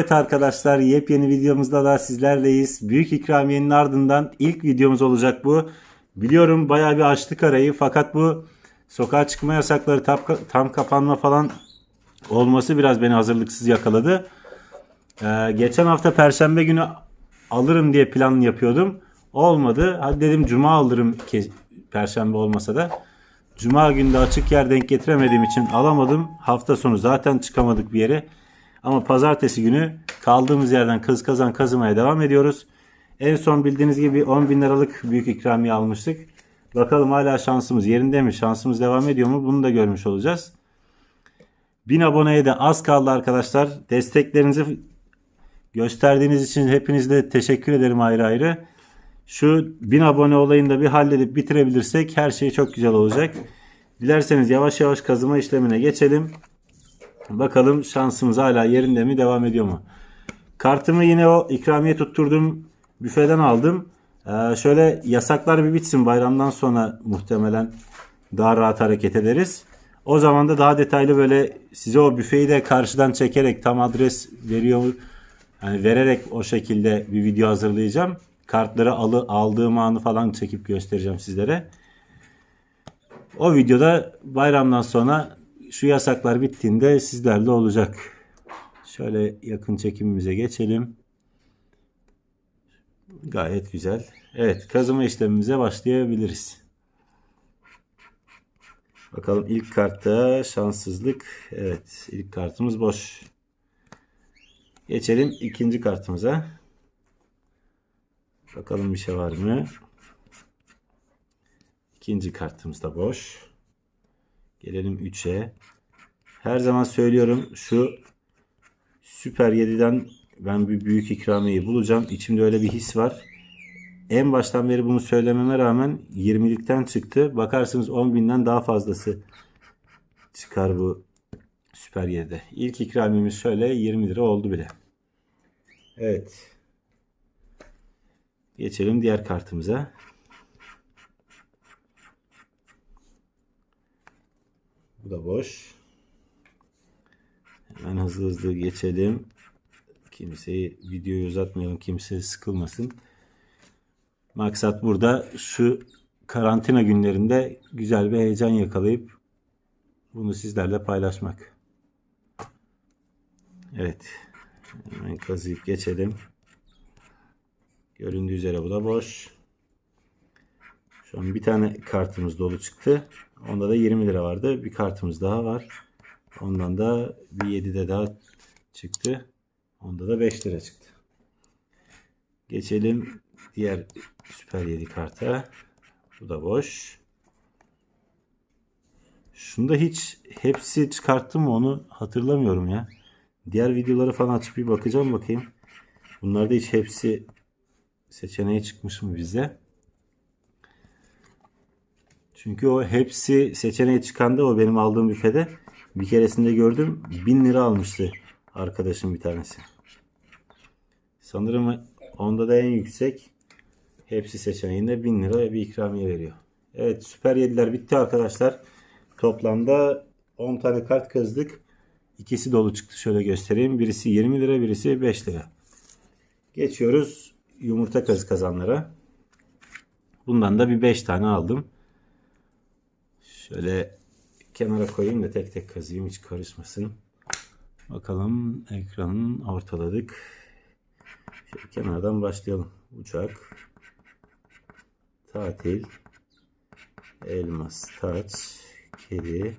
Evet arkadaşlar yepyeni videomuzda da sizlerleyiz. Büyük ikramiyenin ardından ilk videomuz olacak bu. Biliyorum bayağı bir açtık arayı fakat bu sokağa çıkma yasakları tam, tam kapanma falan olması biraz beni hazırlıksız yakaladı. Ee, geçen hafta perşembe günü alırım diye plan yapıyordum. Olmadı. Hadi dedim cuma alırım perşembe olmasa da. Cuma günde açık yer denk getiremediğim için alamadım. Hafta sonu zaten çıkamadık bir yere. Ama pazartesi günü kaldığımız yerden kız kazan kazımaya devam ediyoruz. En son bildiğiniz gibi 10 bin liralık büyük ikramiye almıştık. Bakalım hala şansımız yerinde mi? Şansımız devam ediyor mu? Bunu da görmüş olacağız. 1000 aboneye de az kaldı arkadaşlar. Desteklerinizi gösterdiğiniz için hepinizle teşekkür ederim ayrı ayrı. Şu 1000 abone olayını da bir halledip bitirebilirsek her şey çok güzel olacak. Dilerseniz yavaş yavaş kazıma işlemine geçelim. Bakalım şansımız hala yerinde mi devam ediyor mu? Kartımı yine o ikramiye tutturduğum büfeden aldım. Ee, şöyle yasaklar bir bitsin bayramdan sonra muhtemelen daha rahat hareket ederiz. O zaman da daha detaylı böyle size o büfeyi de karşıdan çekerek tam adres veriyor yani vererek o şekilde bir video hazırlayacağım. Kartları alı, aldığım anı falan çekip göstereceğim sizlere. O videoda bayramdan sonra şu yasaklar bittiğinde sizlerle olacak. Şöyle yakın çekimimize geçelim. Gayet güzel. Evet kazıma işlemimize başlayabiliriz. Bakalım ilk kartta şanssızlık. Evet ilk kartımız boş. Geçelim ikinci kartımıza. Bakalım bir şey var mı? İkinci kartımız da boş. Gelelim 3'e. Her zaman söylüyorum şu Süper 7'den ben bir büyük ikramiyeyi bulacağım. İçimde öyle bir his var. En baştan beri bunu söylememe rağmen 20'likten çıktı. Bakarsınız 10.000'den daha fazlası çıkar bu Süper 7'de. İlk ikramimiz şöyle 20 lira oldu bile. Evet. Geçelim diğer kartımıza. Bu da boş. Hemen hızlı hızlı geçelim. Kimseyi videoyu uzatmayalım. Kimse sıkılmasın. Maksat burada şu karantina günlerinde güzel bir heyecan yakalayıp bunu sizlerle paylaşmak. Evet. Hemen kazıyıp geçelim. Göründüğü üzere bu da boş. Şu an bir tane kartımız dolu çıktı. Onda da 20 lira vardı. Bir kartımız daha var. Ondan da bir 7'de daha çıktı. Onda da 5 lira çıktı. Geçelim diğer süper 7 karta. Bu da boş. Şunda hiç hepsi çıkarttım mı onu hatırlamıyorum ya. Diğer videoları falan açıp bir bakacağım bakayım. Bunlarda hiç hepsi seçeneği çıkmış mı bize? Çünkü o hepsi seçeneği çıkanda o benim aldığım büfede bir keresinde gördüm 1000 lira almıştı arkadaşım bir tanesi. Sanırım onda da en yüksek hepsi seçeneğinde 1000 lira bir ikramiye veriyor. Evet süper yediler bitti arkadaşlar. Toplamda 10 tane kart kazdık. İkisi dolu çıktı şöyle göstereyim. Birisi 20 lira birisi 5 lira. Geçiyoruz yumurta kazı kazanlara. Bundan da bir 5 tane aldım. Şöyle kenara koyayım da tek tek kazıyım hiç karışmasın. Bakalım ekranın ortaladık. Şöyle kenardan başlayalım. Uçak, tatil, elmas, taç, kedi,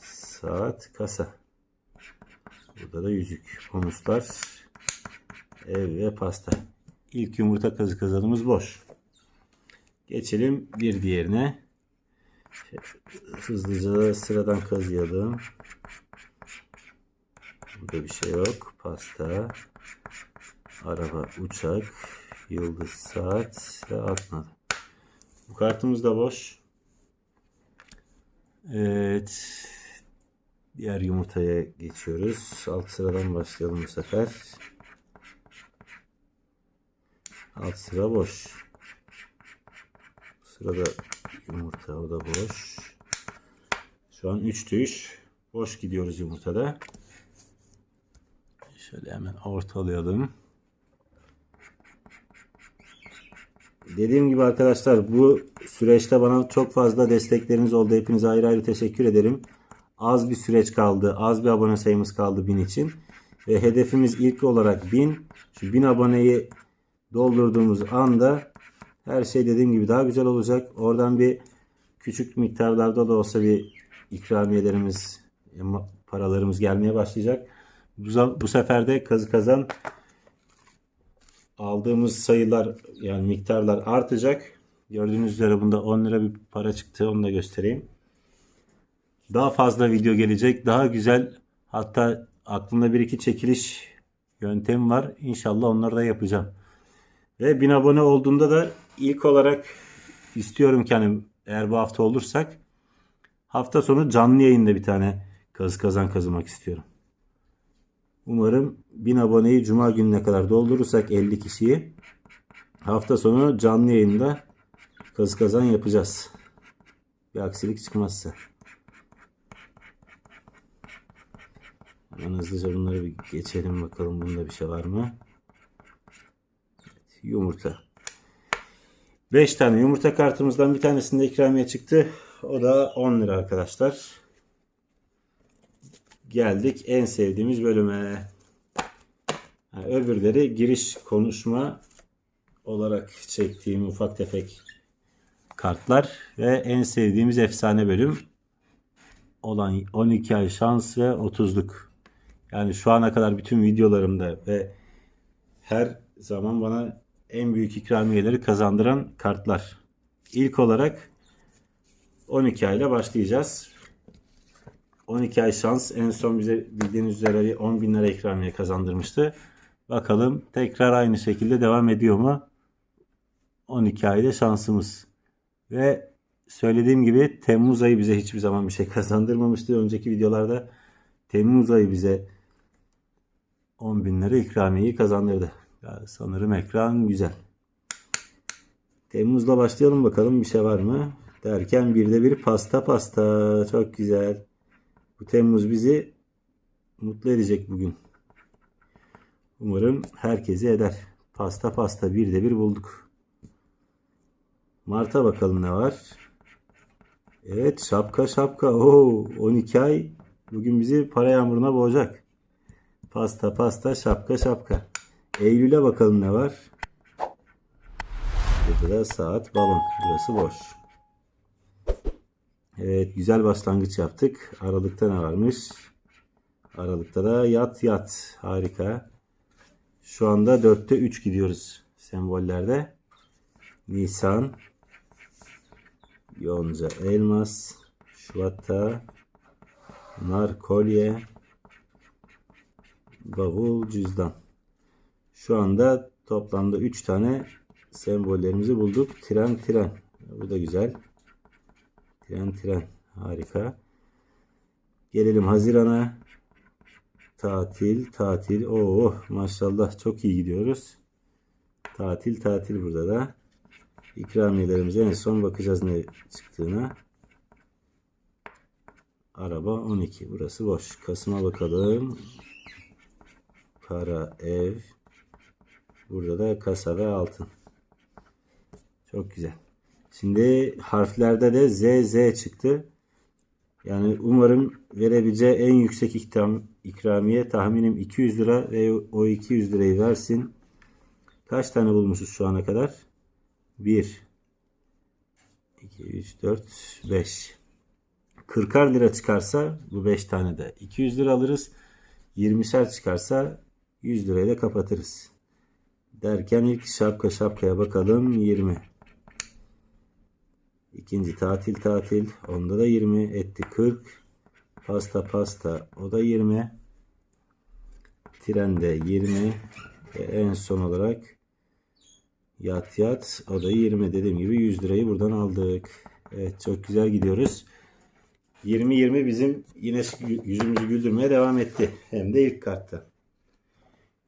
saat, kasa. Burada da yüzük, bonuslar, ev ve pasta. İlk yumurta kazı kazanımız boş. Geçelim bir diğerine. Hızlıca sıradan kazıyalım. Burada bir şey yok. Pasta, araba, uçak, yıldız, saat ve atmadı. Bu kartımız da boş. Evet. Diğer yumurtaya geçiyoruz. Alt sıradan başlayalım bu sefer. Alt sıra boş. Sırada yumurta o da boş. Şu an 3'te 3. Boş gidiyoruz yumurtada. Şöyle hemen ortalayalım. Dediğim gibi arkadaşlar bu süreçte bana çok fazla destekleriniz oldu. Hepinize ayrı ayrı teşekkür ederim. Az bir süreç kaldı. Az bir abone sayımız kaldı 1000 için. Ve hedefimiz ilk olarak 1000. Şu 1000 aboneyi doldurduğumuz anda her şey dediğim gibi daha güzel olacak. Oradan bir küçük miktarlarda da olsa bir ikramiyelerimiz, paralarımız gelmeye başlayacak. Bu, bu sefer de kazı kazan aldığımız sayılar yani miktarlar artacak. Gördüğünüz üzere bunda 10 lira bir para çıktı. Onu da göstereyim. Daha fazla video gelecek. Daha güzel hatta aklımda bir iki çekiliş yöntemi var. İnşallah onları da yapacağım. Ve 1000 abone olduğunda da ilk olarak istiyorum ki hani eğer bu hafta olursak hafta sonu canlı yayında bir tane kazı kazan kazımak istiyorum. Umarım 1000 aboneyi cuma gününe kadar doldurursak 50 kişiyi hafta sonu canlı yayında kazı kazan yapacağız. Bir aksilik çıkmazsa. Hemen hızlıca bunları bir geçelim bakalım bunda bir şey var mı? Yumurta. 5 tane yumurta kartımızdan bir tanesinde ikramiye çıktı. O da 10 lira arkadaşlar. Geldik en sevdiğimiz bölüme. Ha, öbürleri giriş konuşma olarak çektiğim ufak tefek kartlar ve en sevdiğimiz efsane bölüm olan 12 ay şans ve 30'luk. Yani şu ana kadar bütün videolarımda ve her zaman bana en büyük ikramiyeleri kazandıran kartlar. İlk olarak 12 ayla başlayacağız. 12 ay şans en son bize bildiğiniz üzere bir 10 bin lira ikramiye kazandırmıştı. Bakalım tekrar aynı şekilde devam ediyor mu? 12 ayda şansımız. Ve söylediğim gibi Temmuz ayı bize hiçbir zaman bir şey kazandırmamıştı. Önceki videolarda Temmuz ayı bize 10 bin lira ikramiyeyi kazandırdı. Ya sanırım ekran güzel. Temmuz'la başlayalım bakalım bir şey var mı? Derken bir de bir pasta pasta. Çok güzel. Bu Temmuz bizi mutlu edecek bugün. Umarım herkesi eder. Pasta pasta bir de bir bulduk. Mart'a bakalım ne var. Evet şapka şapka. Oo, 12 ay bugün bizi para yağmuruna boğacak. Pasta pasta şapka şapka. Eylül'e bakalım ne var. Burada da saat balon. Burası boş. Evet güzel başlangıç yaptık. Aralıkta ne varmış? Aralıkta da yat yat. Harika. Şu anda 4'te 3 gidiyoruz sembollerde. Nisan. Yonca elmas. Şubat'ta nar kolye. Bavul cüzdan. Şu anda toplamda 3 tane sembollerimizi bulduk. Tren tren. Bu da güzel. Tren tren. Harika. Gelelim Haziran'a. Tatil tatil. Oo maşallah çok iyi gidiyoruz. Tatil tatil burada da. İkramiyelerimize en son bakacağız ne çıktığına. Araba 12. Burası boş. Kasım'a bakalım. Para, ev. Burada da kasa ve altın. Çok güzel. Şimdi harflerde de Z Z çıktı. Yani umarım verebileceği en yüksek ikram, ikramiye tahminim 200 lira ve o 200 lirayı versin. Kaç tane bulmuşuz şu ana kadar? 1 2 3 4 5 40'ar lira çıkarsa bu 5 tane de 200 lira alırız. 20'şer çıkarsa 100 lirayla kapatırız. Derken ilk şapka şapkaya bakalım 20. İkinci tatil tatil. Onda da 20 etti 40. Pasta pasta o da 20. Trende 20. Ve en son olarak yat yat o da 20 dediğim gibi 100 lirayı buradan aldık. Evet çok güzel gidiyoruz. 20-20 bizim yine yüzümüzü güldürmeye devam etti. Hem de ilk kartta.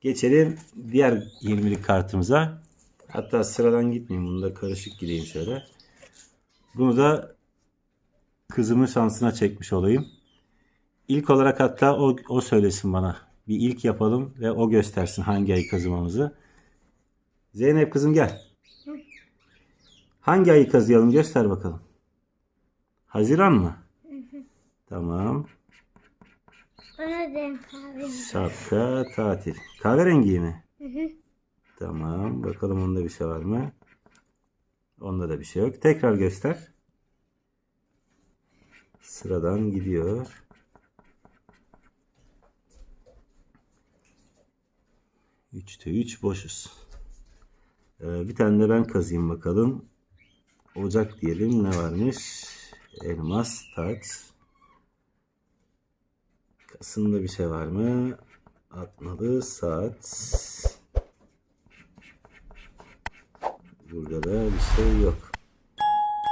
Geçelim diğer 20'lik kartımıza. Hatta sıradan gitmeyeyim. Bunu da karışık gideyim şöyle. Bunu da kızımın şansına çekmiş olayım. İlk olarak hatta o, o söylesin bana bir ilk yapalım ve o göstersin hangi ayı kazımamızı. Zeynep kızım gel. Hangi ayı kazıyalım göster bakalım. Haziran mı? Tamam. Şapka tatil. Kahverengi mi? Hı hı. Tamam. Bakalım onda bir şey var mı? Onda da bir şey yok. Tekrar göster. Sıradan gidiyor. Üçte üç boşuz. Ee, bir tane de ben kazıyım bakalım. Ocak diyelim ne varmış? Elmas, taç. Kasım'da bir şey var mı? Atmalı saat. Burada da bir şey yok.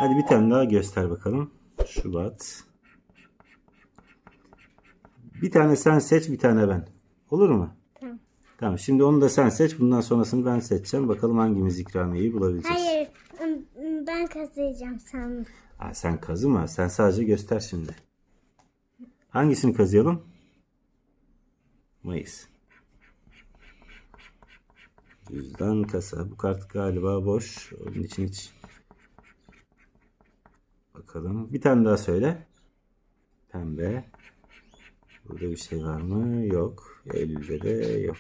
Hadi bir tane daha göster bakalım. Şubat. Bir tane sen seç, bir tane ben. Olur mu? Tamam. Tamam. Şimdi onu da sen seç. Bundan sonrasını ben seçeceğim. Bakalım hangimiz ikramiyeyi bulabileceğiz. Hayır. Ben kazıyacağım sandım. Ha, sen kazıma. Sen sadece göster şimdi. Hangisini kazıyalım? Mayıs. Cüzdan kasa. Bu kart galiba boş. Onun için hiç bakalım. Bir tane daha söyle. Pembe. Burada bir şey var mı? Yok. Eylül'de de yok.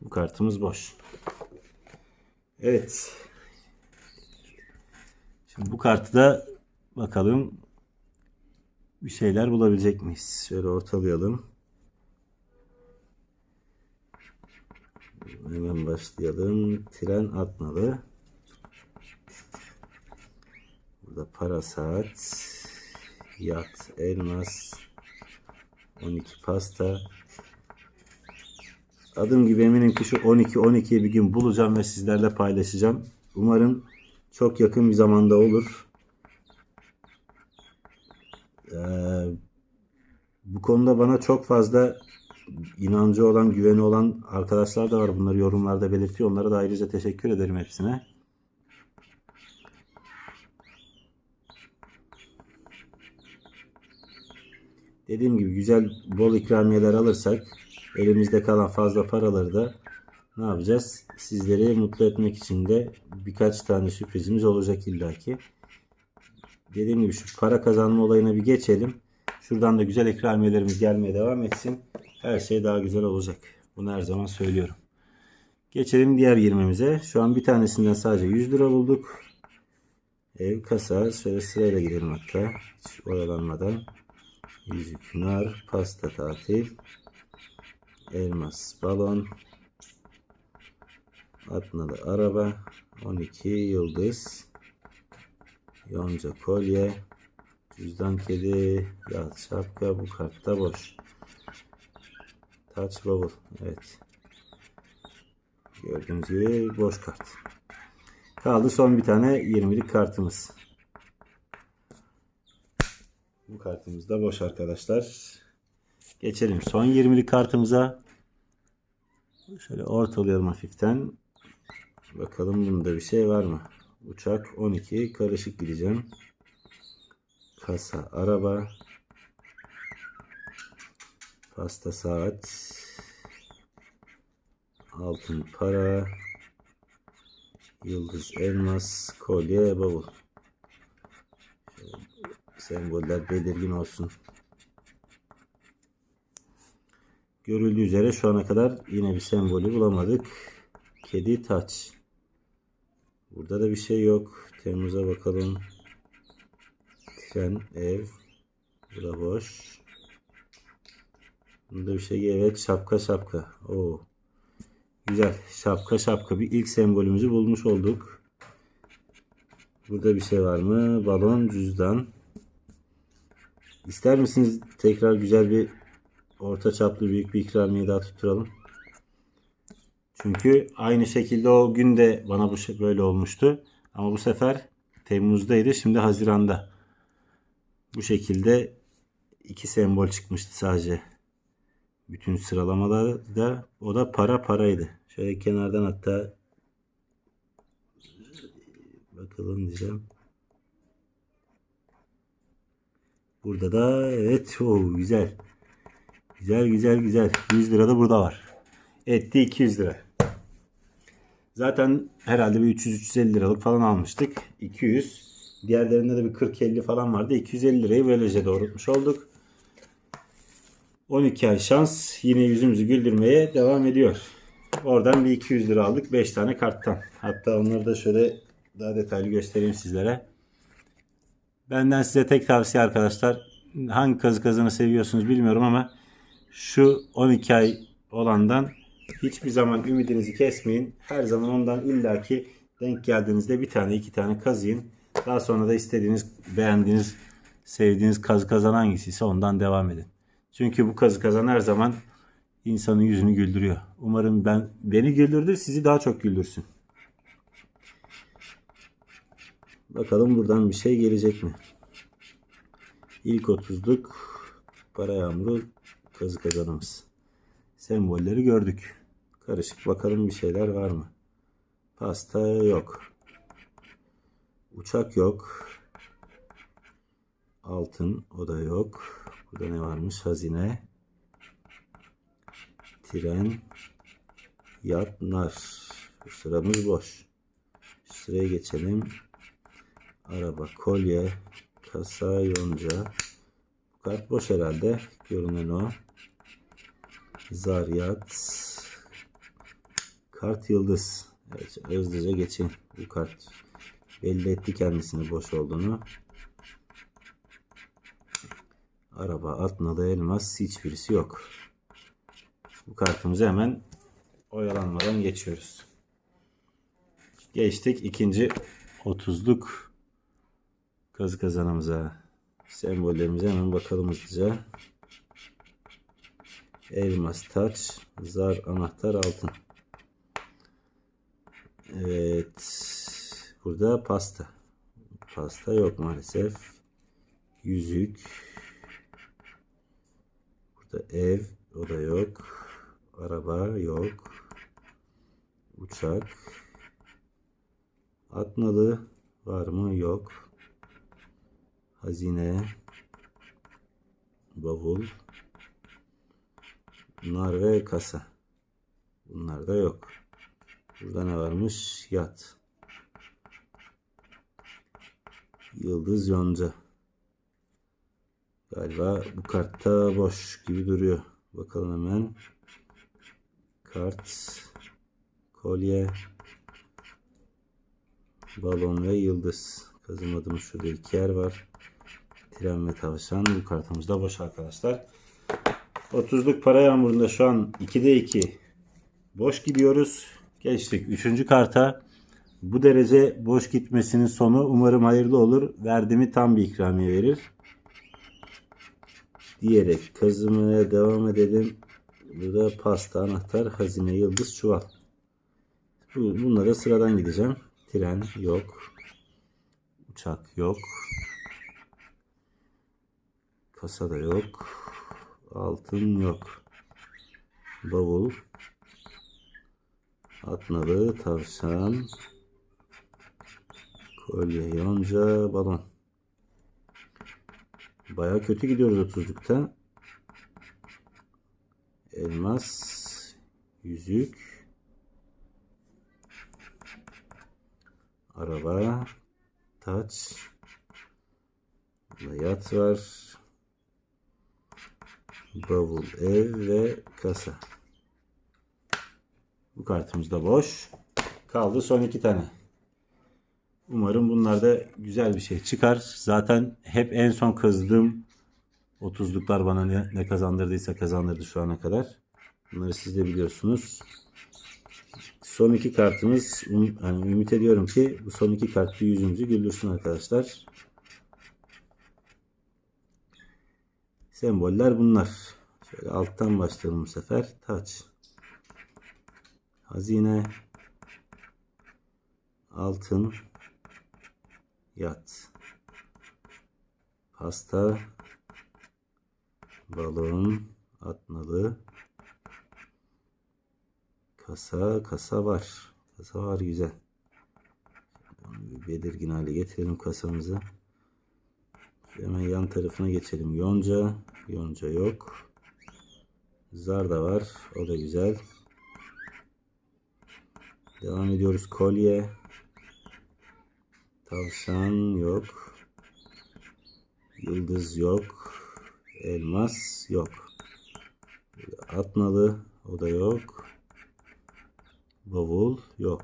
Bu kartımız boş. Evet. Şimdi bu kartı da bakalım bir şeyler bulabilecek miyiz? Şöyle ortalayalım. Hemen başlayalım. Tren atmalı. Burada para saat. Yat, elmas. 12 pasta. Adım gibi eminim ki şu 12 12'yi bir gün bulacağım ve sizlerle paylaşacağım. Umarım çok yakın bir zamanda olur. Ee, bu konuda bana çok fazla inancı olan, güveni olan arkadaşlar da var. Bunları yorumlarda belirtiyor. Onlara da ayrıca teşekkür ederim hepsine. Dediğim gibi güzel bol ikramiyeler alırsak elimizde kalan fazla paraları da ne yapacağız? Sizleri mutlu etmek için de birkaç tane sürprizimiz olacak illaki. Dediğim gibi şu para kazanma olayına bir geçelim. Şuradan da güzel ikramiyelerimiz gelmeye devam etsin. Her şey daha güzel olacak. Bunu her zaman söylüyorum. Geçelim diğer 20'mize. Şu an bir tanesinden sadece 100 lira bulduk. Ev, kasa. Şöyle sırayla gidelim hatta. Hiç oyalanmadan. Yüzük, nar, pasta tatil. Elmas, balon. Atmalı araba. 12 yıldız. Yonca kolye. Cüzdan kedi. Yağ şapka. Bu kartta boş. Touch bubble. Evet. Gördüğünüz gibi boş kart. Kaldı son bir tane 20'lik kartımız. Bu kartımız da boş arkadaşlar. Geçelim son 20'lik kartımıza. Şöyle ortalayalım hafiften. Bakalım bunda bir şey var mı? Uçak 12 karışık gideceğim. Kasa araba. Pasta saat. Altın para. Yıldız elmas. Kolye bavul. Semboller belirgin olsun. Görüldüğü üzere şu ana kadar yine bir sembolü bulamadık. Kedi taç. Burada da bir şey yok. Temmuz'a bakalım. Tren, ev. Bu da boş. Bunda bir şey evet şapka şapka. Oo. Güzel. Şapka şapka. Bir ilk sembolümüzü bulmuş olduk. Burada bir şey var mı? Balon, cüzdan. İster misiniz tekrar güzel bir orta çaplı büyük bir ikramiye daha tutturalım? Çünkü aynı şekilde o gün de bana bu şey böyle olmuştu. Ama bu sefer Temmuz'daydı. Şimdi Haziran'da. Bu şekilde iki sembol çıkmıştı sadece. Bütün sıralamalarda o da para paraydı. Şöyle kenardan hatta bakalım diyeceğim. Burada da evet o güzel. Güzel güzel güzel. 100 lira da burada var. Etti 200 lira. Zaten herhalde bir 300-350 liralık falan almıştık. 200. Diğerlerinde de bir 40-50 falan vardı. 250 lirayı böylece doğrultmuş olduk. 12 ay şans yine yüzümüzü güldürmeye devam ediyor. Oradan bir 200 lira aldık 5 tane karttan. Hatta onları da şöyle daha detaylı göstereyim sizlere. Benden size tek tavsiye arkadaşlar. Hangi kazı kazanı seviyorsunuz bilmiyorum ama şu 12 ay olandan hiçbir zaman ümidinizi kesmeyin. Her zaman ondan illaki denk geldiğinizde bir tane iki tane kazıyın. Daha sonra da istediğiniz, beğendiğiniz, sevdiğiniz kazı kazan hangisiyse ondan devam edin. Çünkü bu kazı kazan her zaman insanın yüzünü güldürüyor. Umarım ben beni güldürdü, sizi daha çok güldürsün. Bakalım buradan bir şey gelecek mi? İlk 30'luk para yağmuru kazı kazanımız. Sembolleri gördük. Karışık bakalım bir şeyler var mı? Pasta yok. Uçak yok. Altın o da yok. Burada ne varmış? Hazine. Tren. Yat, nar. Bu sıramız boş. Sıraya geçelim. Araba, kolye, kasa, yonca. Bu kart boş herhalde. Görünen o. Zaryat. Kart yıldız. Evet, hızlıca geçin. Bu kart belli etti kendisini boş olduğunu. Araba, atnalı elmas hiçbirisi yok. Bu kartımızı hemen oyalanmadan geçiyoruz. Geçtik ikinci 30'luk kazı kazanımıza. Sembollerimize hemen bakalım hızlıca. Elmas, taç, zar, anahtar, altın. Evet. Burada pasta. Pasta yok maalesef. Yüzük. Burada ev. O da yok. Araba yok. Uçak. Atnalı var mı? Yok. Hazine. Bavul. Nar ve kasa. Bunlar da yok. Burada ne varmış? Yat. Yıldız yonca. Galiba bu kartta boş gibi duruyor. Bakalım hemen. Kart. Kolye. Balon ve yıldız. Kazımadığımız şurada iki yer var. Tren ve tavşan. Bu kartımız da boş arkadaşlar. 30'luk para yağmurunda şu an 2'de 2 boş gidiyoruz. Geçtik 3. karta. Bu derece boş gitmesinin sonu umarım hayırlı olur. Verdiğimi tam bir ikramiye verir. Diyerek kazımaya devam edelim. Burada pasta, anahtar, hazine, yıldız, çuval. Bu, bunlara sıradan gideceğim. Tren yok. Uçak yok. Kasa da yok. Altın yok. Bavul. Atnalı, tavşan. Kolye, yonca, balon. Baya kötü gidiyoruz 30'lukta. Elmas, yüzük. Araba, taç. Yat var. Bavul, ev ve kasa. Bu kartımız da boş. Kaldı son iki tane. Umarım bunlarda güzel bir şey çıkar. Zaten hep en son kızdığım 30'luklar bana ne, ne kazandırdıysa kazandırdı şu ana kadar. Bunları siz de biliyorsunuz. Son iki kartımız um, yani ümit ediyorum ki bu son iki kart bir yüzümüzü güldürsün arkadaşlar. Semboller bunlar. Şöyle alttan başlayalım bu sefer. Taç. Hazine. Altın. Yat. Pasta. Balon. Atnalı. Kasa. Kasa var. Kasa var güzel. Bir belirgin hale getirelim kasamızı. Hemen yan tarafına geçelim. Yonca. Yonca yok. Zar da var. O da güzel. Devam ediyoruz. Kolye. Tavşan yok. Yıldız yok. Elmas yok. Atnalı o da yok. Bavul yok.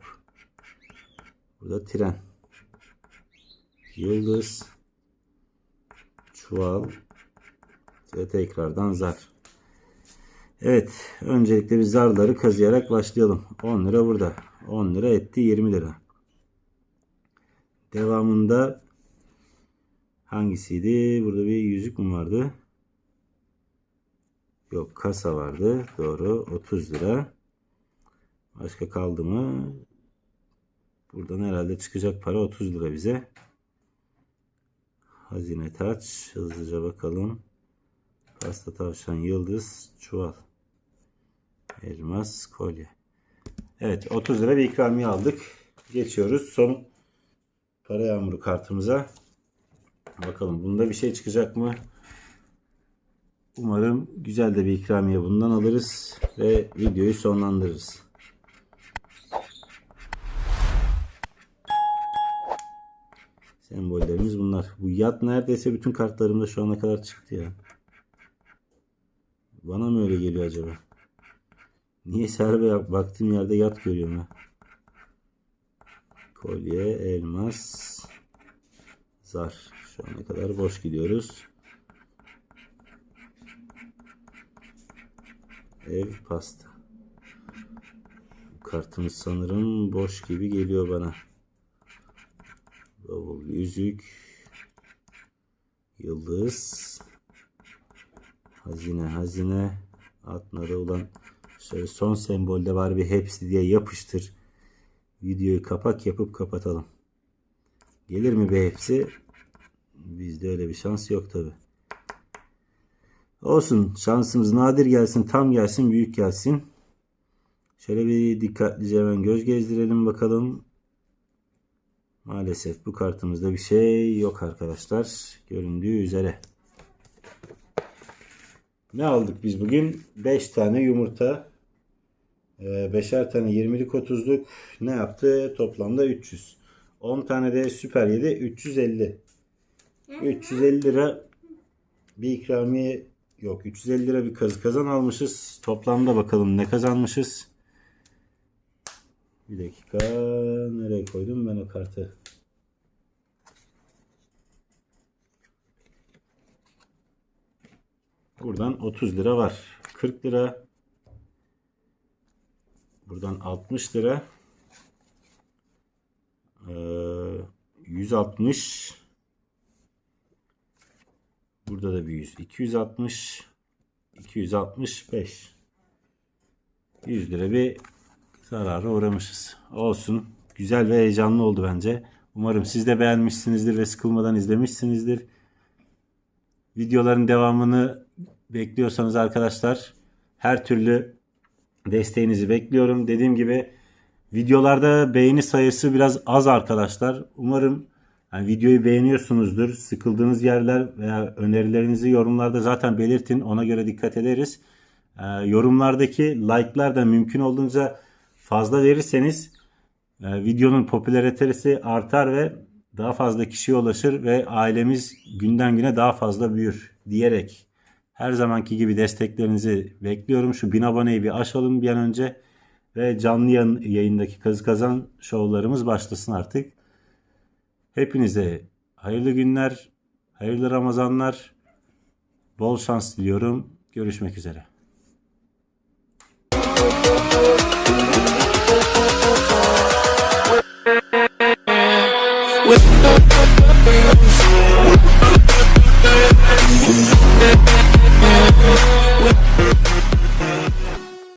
Burada tren. Yıldız. Çuval. Ve tekrardan zar. Evet. Öncelikle biz zarları kazıyarak başlayalım. 10 lira burada. 10 lira etti 20 lira. Devamında hangisiydi? Burada bir yüzük mü vardı? Yok kasa vardı. Doğru. 30 lira. Başka kaldı mı? Buradan herhalde çıkacak para 30 lira bize. Hazine taç. Hızlıca bakalım. Pasta tavşan yıldız çuval. Elmas kolye. Evet 30 lira bir ikramiye aldık. Geçiyoruz son para yağmuru kartımıza. Bakalım bunda bir şey çıkacak mı? Umarım güzel de bir ikramiye bundan alırız ve videoyu sonlandırırız. Sembollerimiz bunlar. Bu yat neredeyse bütün kartlarımda şu ana kadar çıktı ya. Bana mı öyle geliyor acaba? Niye serbe baktığım yerde yat görüyorum ha? Kolye, elmas, zar. Şu ana kadar boş gidiyoruz. Ev pasta. Kartımız sanırım boş gibi geliyor bana. Bavul, yüzük, yıldız, hazine, hazine, atları olan şöyle son sembolde var bir hepsi diye yapıştır. Videoyu kapak yapıp kapatalım. Gelir mi be hepsi? Bizde öyle bir şans yok tabi. Olsun şansımız nadir gelsin, tam gelsin, büyük gelsin. Şöyle bir dikkatlice hemen göz gezdirelim bakalım. Maalesef bu kartımızda bir şey yok arkadaşlar. Göründüğü üzere. Ne aldık biz bugün? 5 tane yumurta. 5'er tane 20'lik 30'luk ne yaptı? Toplamda 300. 10 tane de süper yedi 350. 350 lira bir ikramiye yok. 350 lira bir kazı kazan almışız. Toplamda bakalım ne kazanmışız. Bir dakika. Nereye koydum ben o kartı? Buradan 30 lira var. 40 lira. Buradan 60 lira. Ee, 160. Burada da bir 100. 260. 265. 100 lira bir zarara uğramışız. Olsun. Güzel ve heyecanlı oldu bence. Umarım siz de beğenmişsinizdir ve sıkılmadan izlemişsinizdir. Videoların devamını bekliyorsanız arkadaşlar her türlü desteğinizi bekliyorum. Dediğim gibi videolarda beğeni sayısı biraz az arkadaşlar. Umarım yani videoyu beğeniyorsunuzdur. Sıkıldığınız yerler veya önerilerinizi yorumlarda zaten belirtin. Ona göre dikkat ederiz. Ee, yorumlardaki like'lar da mümkün olduğunca fazla verirseniz e, videonun popülaritesi artar ve daha fazla kişiye ulaşır ve ailemiz günden güne daha fazla büyür diyerek her zamanki gibi desteklerinizi bekliyorum. Şu bin aboneyi bir aşalım bir an önce ve canlı yayın, yayındaki kazı kazan şovlarımız başlasın artık. Hepinize hayırlı günler, hayırlı Ramazanlar, bol şans diliyorum. Görüşmek üzere. With